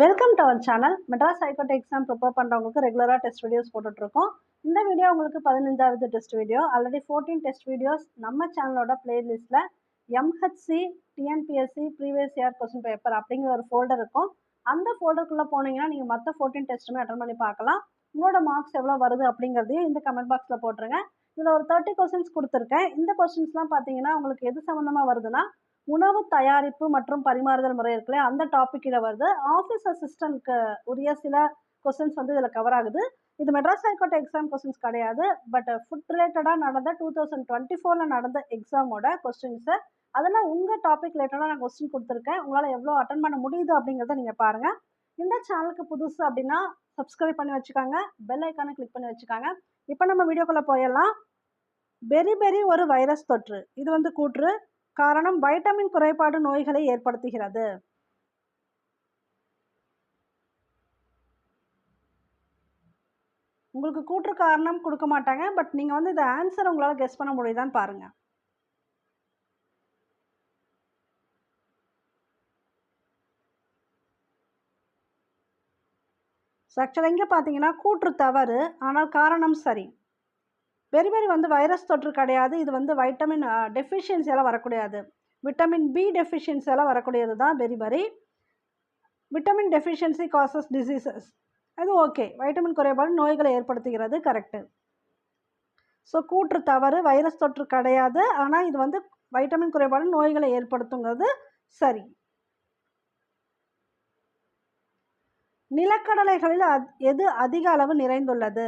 Welcome to our channel Madras high court exam prepare பண்ணுறவங்களுக்கு ரெகுலராக test videos போட்டுட்ருக்கோம். இந்த வீடியோ உங்களுக்கு பதினஞ்சாவது test video already fourteen test videos நம்ம சேனலோட பிளேலிஸ்ட்டில் MHC TNPSC previous year question paper அப்படிங்கிற ஒரு ஃபோல்டர் இருக்கும். அந்த ஃபோல்டருக்குள்ளே போனீங்கன்னா நீங்கள் மற்ற ஃபோர்டீன் டெஸ்ட்டுமே அட்டன் பண்ணி பார்க்கலாம். உங்களோட மார்க்ஸ் எவ்வளோ வருது அப்படிங்கிறதையும் இந்த கமெண்ட் பாக்ஸில் போட்டுருங்க. இதில் ஒரு தேர்ட்டி கொஸ்டின்ஸ் கொடுத்துருக்கேன். இந்த கொஸ்டின்ஸ்லாம் பார்த்தீங்கன்னா உங்களுக்கு எது சம்மந்தமாக வருதுன்னா உணவு தயாரிப்பு மற்றும் பரிமாறுதல் முறை இருக்குல்ல அந்த டாபிக் இதில் வருது. ஆஃபீஸ் அசிஸ்டன்ட்க்கு உரிய சில கொஸ்டின்ஸ் வந்து இதில் கவர் ஆகுது. இது Madras high court exam questions கிடையாது. பட் ஃபுட் ரிலேட்டடாக நடந்த டூ தௌசண்ட் டுவெண்ட்டி ஃபோரில் நடந்த எக்ஸாமோட கொஸ்டின்ஸு அதெல்லாம் உங்கள் டாபிக் ரிலேட்டடாக நான் கொஸ்டின் கொடுத்துருக்கேன். உங்களால் எவ்வளோ அட்டன் பண்ண முடியுது அப்படிங்கிறத நீங்கள் பாருங்கள் இந்த சேனலுக்கு புதுசு அப்படின்னா சப்ஸ்கிரைப் பண்ணி வச்சுக்காங்க. பெல் ஐக்கானை கிளிக் பண்ணி வச்சுக்காங்க. இப்போ நம்ம வீடியோக்குள்ளே போயிடலாம். பெரி பெரி ஒரு வைரஸ் தொற்று. இது வந்து கூற்று. காரணம் வைட்டமின் குறைபாடு நோய்களை ஏற்படுத்துகிறது. உங்களுக்கு கூற்று காரணம் கொடுக்க மாட்டாங்க. பட் நீங்கள் வந்து இந்த ஆன்சர் உங்களால் கெஸ் பண்ண முடியுதான்னு பாருங்க. ஆக்சுவலாக இங்கே பார்த்தீங்கன்னா கூற்று தவறு ஆனால் காரணம் சரி. வெரி வந்து வைரஸ் தொற்று கிடையாது. இது வந்து வைட்டமின் டெஃபிஷியன்சியால் வரக்கூடியது. விட்டமின் பி டெஃபிஷியன்சியால் வரக்கூடியது தான் beriberi vitamin deficiency causes diseases அது ஓகே வைட்டமின் குறைபாடு நோய்களை ஏற்படுத்துகிறது கரெக்டு ஸோ கூற்று தவறு வைரஸ் தொற்று கிடையாது. ஆனால் இது வந்து வைட்டமின் குறைபாடு நோய்களை ஏற்படுத்துங்கிறது சரி. நிலக்கடலைகளில் அத் எது அதிக அளவு நிறைந்துள்ளது?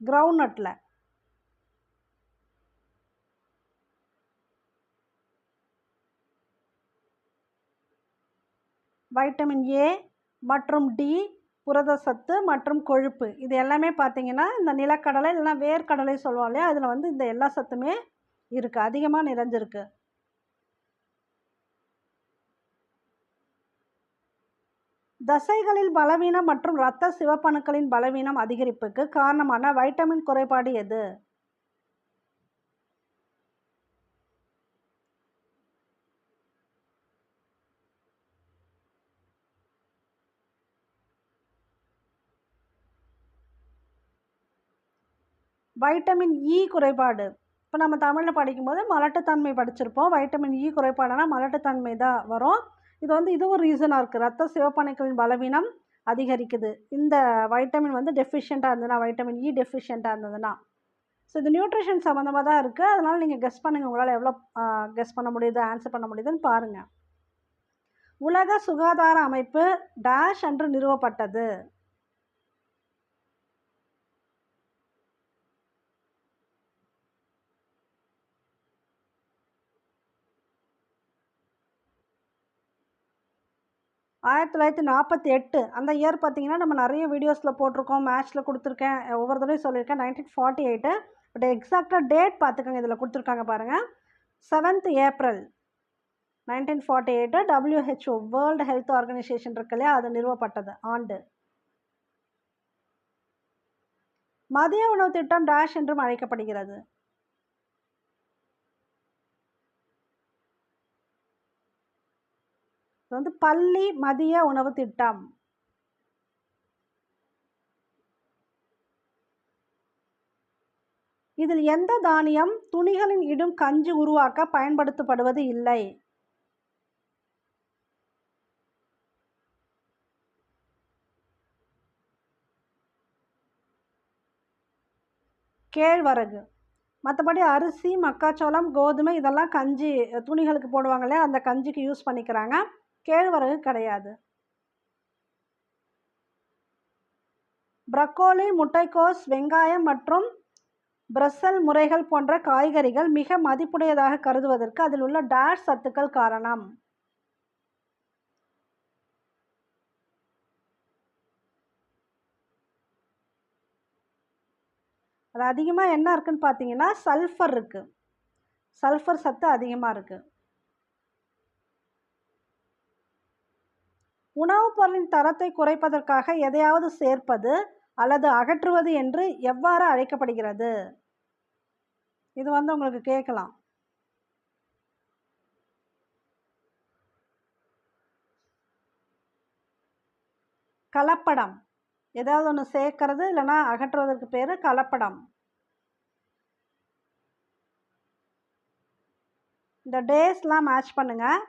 கிரவுண்ட்நட்டில் வைட்டமின் ஏ மற்றும் டி புரதசத்து மற்றும் கொழுப்பு. இது எல்லாமே பார்த்தீங்கன்னா இந்த நிலக்கடலை இல்லைனா வேர்க்கடலை சொல்லுவோம் இல்லையா? அதில் வந்து இந்த எல்லா சத்துமே இருக்குது அதிகமாக நிறைஞ்சிருக்கு. தசைகளில் பலவீனம் மற்றும் இரத்த சிவப்பணுக்களின் பலவீனம் அதிகரிப்புக்கு காரணமான வைட்டமின் குறைபாடு எது? வைட்டமின் இ குறைபாடு. இப்போ நம்ம தமிழில் படிக்கும்போது மலட்டுத்தன்மை படிச்சிருப்போம். வைட்டமின் இ குறைபாடுனா மலட்டுத்தன்மை தான் வரும். இது வந்து இது ஒரு ரீசனாக இருக்குது ரத்த சிவப்பணுக்களின் பலவீனம் அதிகரிக்குது. இந்த வைட்டமின் வந்து டெஃபிஷியண்ட்டாக இருந்ததுன்னா வைட்டமின் இ டெஃபிஷியண்ட்டாக இருந்ததுன்னா. ஸோ இது நியூட்ரிஷன் சம்மந்தமாக தான் இருக்குது அதனால் நீங்கள் கெஸ் பண்ணுங்கள் உங்களால் எவ்வளோ கெஸ் பண்ண முடியுது ஆன்சர் பண்ண முடியுதுன்னு பாருங்கள் உலக சுகாதார அமைப்பு டேஷ் என்று நிறுவப்பட்டது. ஆயிரத்தி தொள்ளாயிரத்தி நாற்பத்தி எட்டு. அந்த இயர் பார்த்தீங்கன்னா நம்ம நிறைய வீடியோஸில் போட்டிருக்கோம் மேட்ச்சில் கொடுத்துருக்கேன் ஒவ்வொரு தடவையும் சொல்லியிருக்கேன் நைன்டீன் ஃபார்ட்டி எயிட்டு பட் எக்ஸாக்டாக டேட் பார்த்துக்கோங்க இதில் கொடுத்துருக்காங்க பாருங்கள் seventh April nineteen forty eight WHO world health organisation இருக்கு இல்லையா அது நிறுவப்பட்டது ஆண்டு. மதிய உணவு திட்டம் டேஷ் என்றும் அழைக்கப்படுகிறது. வந்து பள்ளி மதிய உணவு திட்டம். இதில் எந்த தானியம் துணிகளின் இடும் கஞ்சி உருவாக்க பயன்படுத்தப்படுவது இல்லை? கேழ்வரகு. மற்றபடி அரிசி மக்காச்சோளம் கோதுமை இதெல்லாம் கஞ்சி துணிகளுக்கு போடுவாங்களே அந்த கஞ்சிக்கு யூஸ் பண்ணிக்கிறாங்க. கேழ்வரகு கிடையாது. ப்ரக்கோலி முட்டைக்கோஸ் வெங்காயம் மற்றும் பிரசல் முறைகள் போன்ற காய்கறிகள் மிக மதிப்புடையதாக கருதுவதற்கு அதில் உள்ள டேஷ் சத்துக்கள் காரணம். அது அதிகமாக என்ன இருக்குன்னு பார்த்தீங்கன்னா சல்ஃபர் இருக்குது சல்ஃபர் சத்து அதிகமாக இருக்குது உணவுப் பொருளின் தரத்தை குறைப்பதற்காக எதையாவது சேர்ப்பது அல்லது அகற்றுவது என்று எவ்வாறு அழைக்கப்படுகிறது? இது வந்து உங்களுக்கு கேட்கலாம். கலப்படம். ஏதாவது ஒன்று சேர்க்கறது இல்லைன்னா அகற்றுவதற்கு பேர் கலப்படம். இந்த டேஸ்லாம் மேட்ச் பண்ணுங்கள்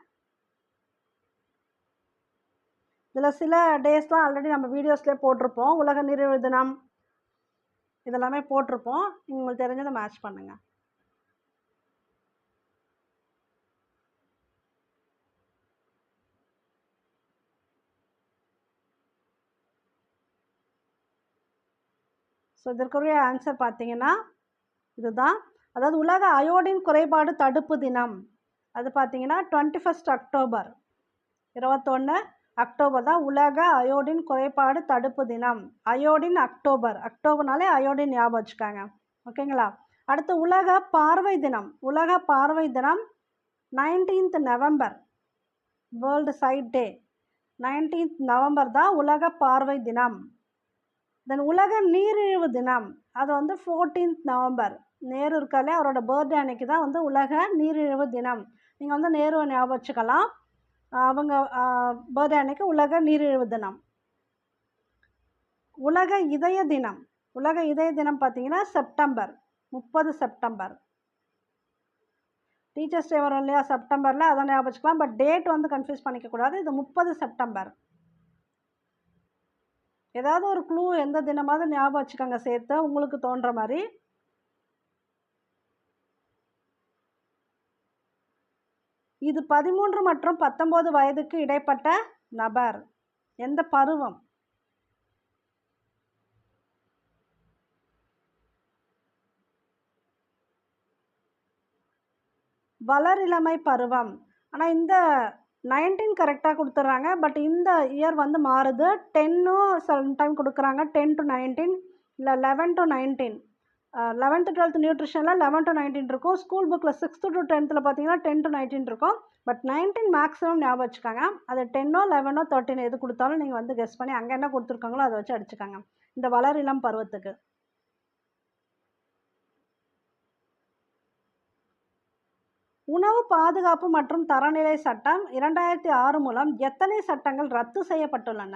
இதில் சில டேஸ்லாம் ஆல்ரெடி நம்ம வீடியோஸ்லேயே போட்டிருப்போம். உலக நிறைவு தினம். இதெல்லாமே போட்டிருப்போம். உங்களுக்கு தெரிஞ்சதை மேட்ச் பண்ணுங்கள் ஸோ இதற்குரிய ஆன்சர் பார்த்தீங்கன்னா இதுதான். அதாவது உலக அயோடின் குறைபாடு தடுப்பு தினம். அது பார்த்தீங்கன்னா டுவெண்ட்டி ஃபஸ்ட் அக்டோபர் இருபத்தொன்று அக்டோபர் தான் உலக அயோடின் குறைபாடு தடுப்பு தினம். Iodine October. அக்டோபர்னாலே அயோடின் ஞாபகம் வச்சுக்காங்க. ஓகேங்களா? அடுத்து உலக பார்வை தினம். உலக பார்வை தினம் nineteenth November world sight day nineteenth November தான் உலக பார்வை தினம். தென் உலக நீரிழிவு தினம். அது வந்து ஃபோர்டீன்த் நவம்பர் நேரு இருக்காலே அவரோட பர்த்டே அன்னைக்கு தான் வந்து உலக நீரிழிவு தினம். நீங்கள் வந்து நேருவை ஞாபகம் வச்சுக்கலாம். அவங்க பர்த்டே அன்னைக்கு உலக நீரிழிவு தினம். உலக இதய தினம். உலக இதய தினம் பார்த்தீங்கன்னா செப்டம்பர் முப்பது செப்டம்பர். டீச்சர்ஸ் டே வரும் இல்லையா செப்டம்பரில் அதை ஞாபகம் வச்சுக்கலாம். பட் டேட் வந்து கன்ஃபியூஸ் பண்ணிக்கக்கூடாது இது முப்பது செப்டம்பர். ஏதாவது ஒரு க்ளூ எந்த தினமாவது ஞாபகம் வச்சுக்கோங்க சேர்த்து. உங்களுக்கு தோன்ற மாதிரி. இது பதிமூன்று மற்றும் பத்தொம்போது வயதுக்கு இடைப்பட்ட நபர். எந்த பருவம்? வளரிளமை பருவம். ஆனால் இந்த நைன்டீன் கரெக்டாக கொடுத்துட்றாங்க பட் இந்த இயர் வந்து மாறுது. டென்னும் சம்டைம் கொடுக்குறாங்க. டென் டு நைன்டீன் இல்லை eleven to nineteen eleventh twelfth நியூட்ரிஷனில் eleven to nineteen இருக்கும். ஸ்கூல் புக்கில் சிக்ஸ்த்து டு டென்த்தில் பார்த்தீங்கன்னா டென் டு நைன்டீன் இருக்கும். பட் நைன்டீன் மேக்ஸிமம் ஞாபகம் வச்சுக்காங்க. அது டென்னோ லெவனோ தேர்ட்டின் எது கொடுத்தாலும் நீங்கள் வந்து கெஸ் பண்ணி அங்கே என்ன கொடுத்துருக்காங்களோ அதை வச்சு அடிச்சுக்காங்க. இந்த வளர் இளம் பருவத்துக்கு. உணவு பாதுகாப்பு மற்றும் தரநிலை சட்டம் இரண்டாயிரத்தி ஆறு மூலம் எத்தனை சட்டங்கள் ரத்து செய்யப்பட்டுள்ளன?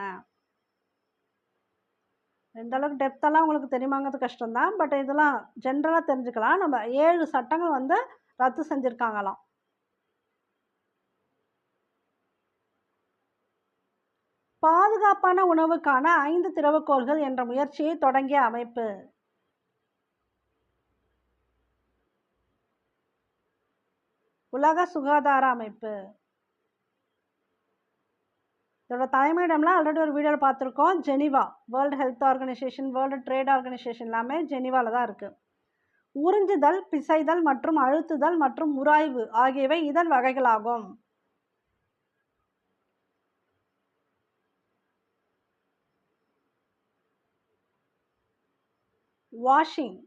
எந்தளவுக்கு டெப்த்தெல்லாம் உங்களுக்கு தெரியுமாங்கிறது கஷ்டம்தான். பட் இதெல்லாம் ஜென்ரலாக தெரிஞ்சுக்கலாம். நம்ம ஏழு சட்டங்கள் வந்து ரத்து செஞ்சுருக்காங்களாம். பாதுகாப்பான உணவுக்கான ஐந்து திறவுகோள்கள் என்ற முயற்சியை தொடங்கிய அமைப்பு. உலக சுகாதார அமைப்பு. இதோட தலைமையிடம்லாம் ஆல்ரெடி ஒரு வீடியோவில் பார்த்துருக்கோம். Geneva world health organisation world trade organisation எல்லாமே ஜெனிவாவில் தான் இருக்குது உறிஞ்சுதல் பிசைதல் மற்றும் அழுத்துதல் மற்றும் உராய்வு ஆகியவை இதன் வகைகளாகும். வாஷிங்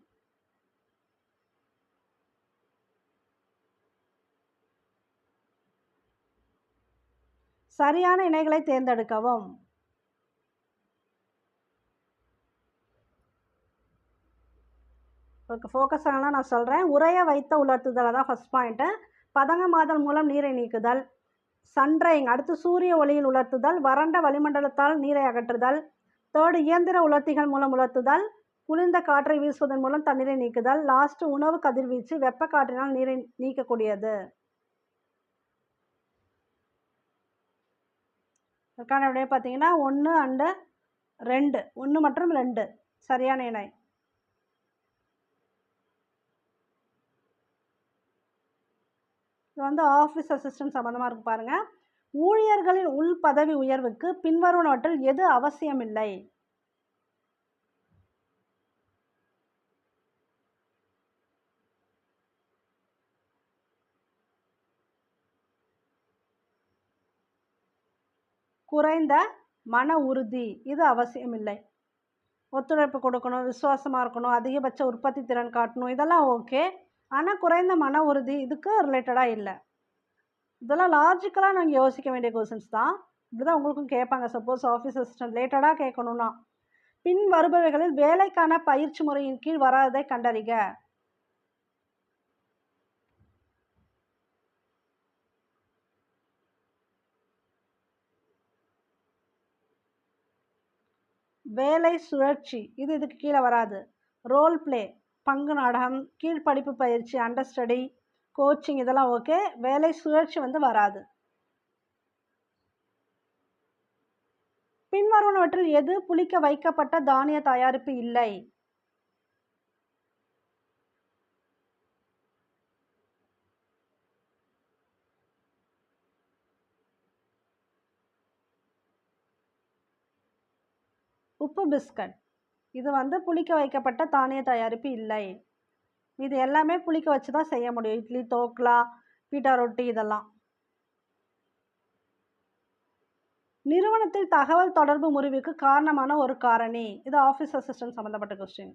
சரியான இணைகளை தேர்ந்தெடுக்கவும். உங்களுக்கு ஃபோக்கஸ் ஆனால் நான் சொல்கிறேன் உரைய வைத்த உலர்த்துதலை தான் ஃபஸ்ட் பாயிண்ட்டு பதங்கமாதல் மூலம் நீரை நீக்குதல். சன்ரைங் அடுத்து சூரிய ஒளியில் உலர்த்துதல். வறண்ட வளிமண்டலத்தால் நீரை அகற்றுதல். தேர்டு இயந்திர உலர்த்திகள் மூலம் உலர்த்துதல். குளிர்ந்த காற்றை வீசுவதன் மூலம் தண்ணீரை நீக்குதல். லாஸ்ட்டு உணவு கதிர்வீச்சு வெப்ப காற்றினால் நீரை நீக்கக்கூடியது. அதுக்கான விடையை பார்த்தீங்கன்னா ஒன்று அண்டு ரெண்டு. ஒன்று மற்றும் ரெண்டு. சரியான இணை இது வந்து ஆஃபீஸ் அசிஸ்டன்ட் சம்மந்தமாக இருக்கு பாருங்கள் ஊழியர்களின் உள் பதவி உயர்வுக்கு பின்வருவனவற்றில் எது அவசியமில்லை? குறைந்த மன உறுதி. இது அவசியமில்லை. ஒத்துழைப்பு கொடுக்கணும் விசுவாசமாக இருக்கணும் அதிகபட்ச உற்பத்தி திறன் காட்டணும் இதெல்லாம் ஓகே. ஆனால் குறைந்த மன உறுதி இதுக்கு ரிலேட்டடாக இல்லை. இதெல்லாம் லாஜிக்கலாக நாங்கள் யோசிக்க வேண்டிய கொஷின்ஸ் தான். இப்படி தான் உங்களுக்கும் கேட்பாங்க. சப்போஸ் ஆஃபீஸ் அசிஸ்டன்ட் ரிலேட்டடாக கேட்கணுன்னா பின் வருபவைகளில் வேலைக்கான பயிற்சி முறையின் கீழ் வராததை கண்டறிக. வேலை சுழற்சி. இது இதுக்கு கீழே வராது. ரோல் ப்ளே பங்கு நாடகம் கீழ்ப்படிப்பு பயிற்சி அண்டர்ஸ்டடி கோச்சிங் இதெல்லாம் ஓகே வேலை சுழற்சி வந்து வராது. பின்வருவனவற்றில் எது புளிக்க வைக்கப்பட்ட தானிய தயாரிப்பு இல்லை? உப்பு பிஸ்கட். இது வந்து புளிக்க வைக்கப்பட்ட தானிய தயாரிப்பு இல்லை. இது எல்லாமே புளிக்க வச்சு தான் செய்ய முடியும். இட்லி தோக்லா பீட்டா ரொட்டி இதெல்லாம். நிறுவனத்தில் தகவல் தொடர்பு முறிவுக்கு காரணமான ஒரு காரணி. இது ஆஃபீஸ் அசிஸ்டன்ட் சம்மந்தப்பட்ட கொஸ்டின்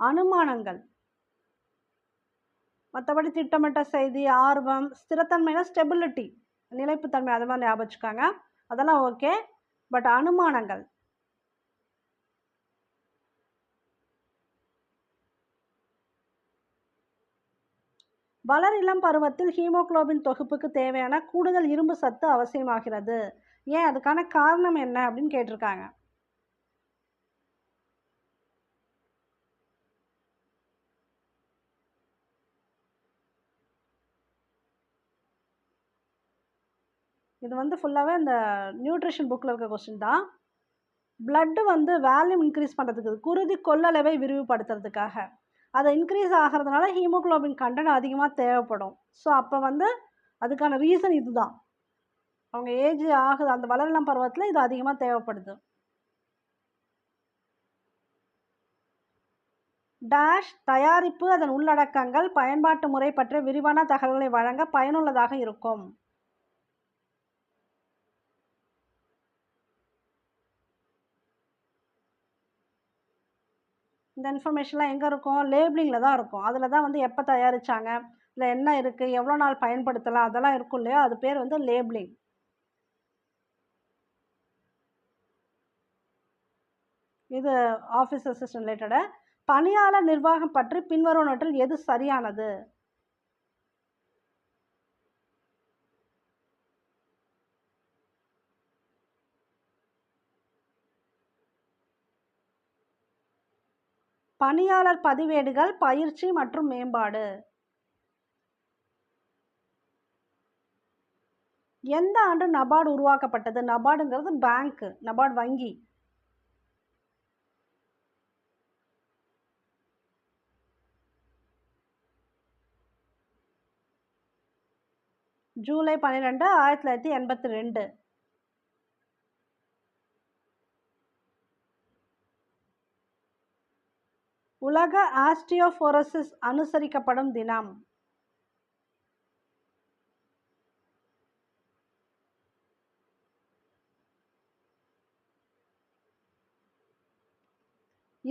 அனுமானங்கள். மற்றபடி திட்டமிட்ட செய்தி ஆர்வம் ஸ்திரத்தன்மைனா ஸ்டெபிலிட்டி நிலைப்புத்தன்மை அது மாதிரி ஞாபகம் வச்சுக்காங்க அதெல்லாம் ஓகே பட் அனுமானங்கள். வளர் இளம் பருவத்தில் ஹீமோகுளோபின் தொகுப்புக்கு தேவையான கூடுதல் இரும்பு சத்து அவசியமாகிறது. ஏன்? அதுக்கான காரணம் என்ன அப்படின்னு கேட்டிருக்காங்க. இது வந்து ஃபுல்லாகவே இந்த நியூட்ரிஷன் புக்கில் இருக்க கொஸ்டின் தான். பிளட்டு வந்து வேல்யூம் இன்க்ரீஸ் பண்ணுறதுக்கு குருதி கொள்ளளவை விரிவுபடுத்துறதுக்காக. அதை இன்க்ரீஸ் ஆகிறதுனால ஹீமோகுளோபின் கண்டென்ட் அதிகமாக தேவைப்படும். ஸோ அப்போ வந்து அதுக்கான ரீசன் இதுதான். அவங்க ஏஜ் ஆகுது அந்த வளரலாம் பருவத்தில் இது அதிகமாக தேவைப்படுது. டேஷ் தயாரிப்பு அதன் உள்ளடக்கங்கள் பயன்பாட்டு முறை பற்றிய விரிவான தகவல்களை வழங்க பயனுள்ளதாக இருக்கும். இந்த இன்ஃபர்மேஷன்லாம் எங்கே இருக்கும்? லேபிளிங்கில் தான் இருக்கும். அதில் தான் வந்து எப்போ தயாரித்தாங்க இல்லை என்ன இருக்குது எவ்வளோ நாள் பயன்படுத்தலாம்? அதெல்லாம் இருக்கும் இல்லையா? அது பேர் வந்து லேபிளிங் இது ஆஃபீஸ் அசிஸ்டன்ட் ரிலேட்டடாக பணியாளர் நிர்வாகம் பற்றி பின்வரும் நோட்டில் எது சரியானது? பணியாளர் பதிவேடுகள் பயிற்சி மற்றும் மேம்பாடு. எந்த ஆண்டு நபார்டு உருவாக்கப்பட்டது? நபார்டுங்கிறது பேங்க் நபார்டு வங்கி. ஜூலை பன்னிரெண்டு ஆயிரத்தி தொள்ளாயிரத்தி எண்பத்தி ரெண்டு. உலக ஆஸ்டியோஃபோரோசிஸ் அனுசரிக்கப்படும் தினம்.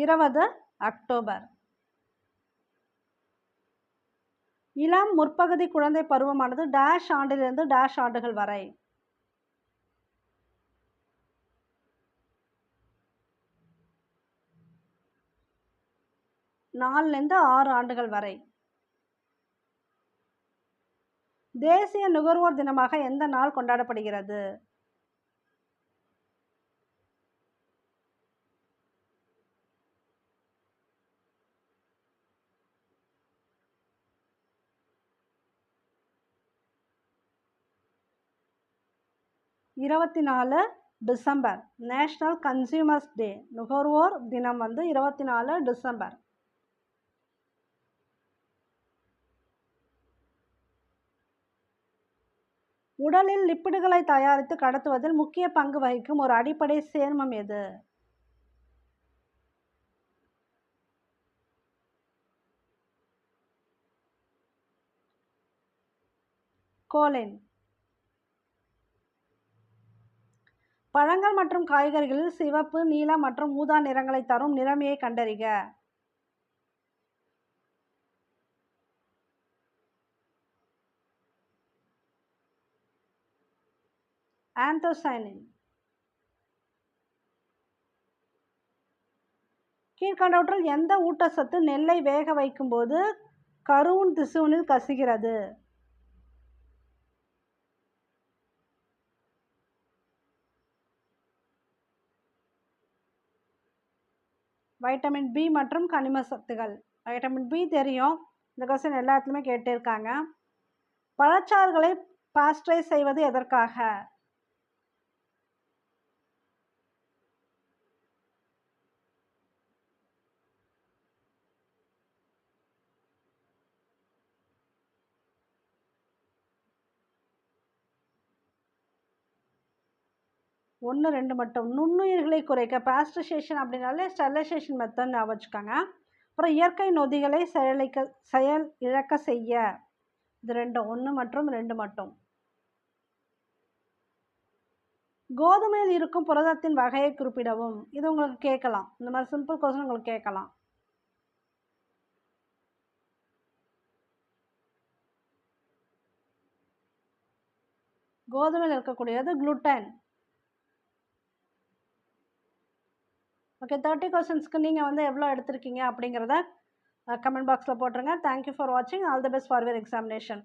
இருபது அக்டோபர். இளம் முற்பகுதி குழந்தை பருவமானது டேஷ் ஆண்டிலிருந்து டேஷ் ஆண்டுகள் வரை. நாலுலேருந்து ஆறு ஆண்டுகள் வரை. தேசிய நுகர்வோர் தினமாக எந்த நாள் கொண்டாடப்படுகிறது? இருபத்தி நாலு டிசம்பர் நேஷ்னல் கன்சியூமர்ஸ் டே நுகர்வோர் தினம் வந்து இருபத்தி நாலு டிசம்பர். உடலில் லிப்பிடுகளை தயாரித்து கடத்துவதில் முக்கிய பங்கு வகிக்கும் ஒரு அடிப்படை சேர்மம் எது? கோலின். பழங்கள் மற்றும் காய்கறிகளில் சிவப்பு நீலம் மற்றும் ஊதா நிறங்களை தரும் நிறமையை கண்டறிக. ஆந்தோசைனின். கீழ்கண்டவற்றில் எந்த ஊட்டச்சத்து நெல்லை வேக வைக்கும்போது கருவுன் திசுவனில் கசுகிறது? வைட்டமின் பி மற்றும் கனிம சத்துகள். வைட்டமின் பி தெரியும். இந்த கொஸ்டின் எல்லாத்துலேயுமே கேட்டிருக்காங்க. பழச்சாறுகளை பாஸ்டரைஸ் செய்வது எதற்காக? ஒன்று ரெண்டு மட்டும். நுண்ணுயிர்களை குறைக்க பாஸ்டரைசேஷன் அப்படின்னாலே ஸ்டெரிலைசேஷன் மெத்தட் ஞாபகம் வச்சுக்கோங்க அப்புறம் இயற்கை நொதிகளை செயலிக்க செயல் இழக்க செய்ய. இது ரெண்டும் ஒன்று மற்றும் ரெண்டு மட்டும். கோதுமையில் இருக்கும் புரதத்தின் வகையை குறிப்பிடவும். இது உங்களுக்கு கேட்கலாம். இந்த மாதிரி சிம்பிள் கொஸ்டின் உங்களுக்கு கேட்கலாம். கோதுமையில் இருக்கக்கூடியது குளுட்டன் ஓகே தேர்ட்டி கொஸ்டின்ஸ்க்கு நீங்கள் வந்து எவ்வளோ எடுத்திருக்கீங்க அப்படிங்கிறத கமெண்ட் பாக்ஸில் போட்டுருங்க. தேங்க்யூ ஃபார் வாட்சிங் all the best for your examination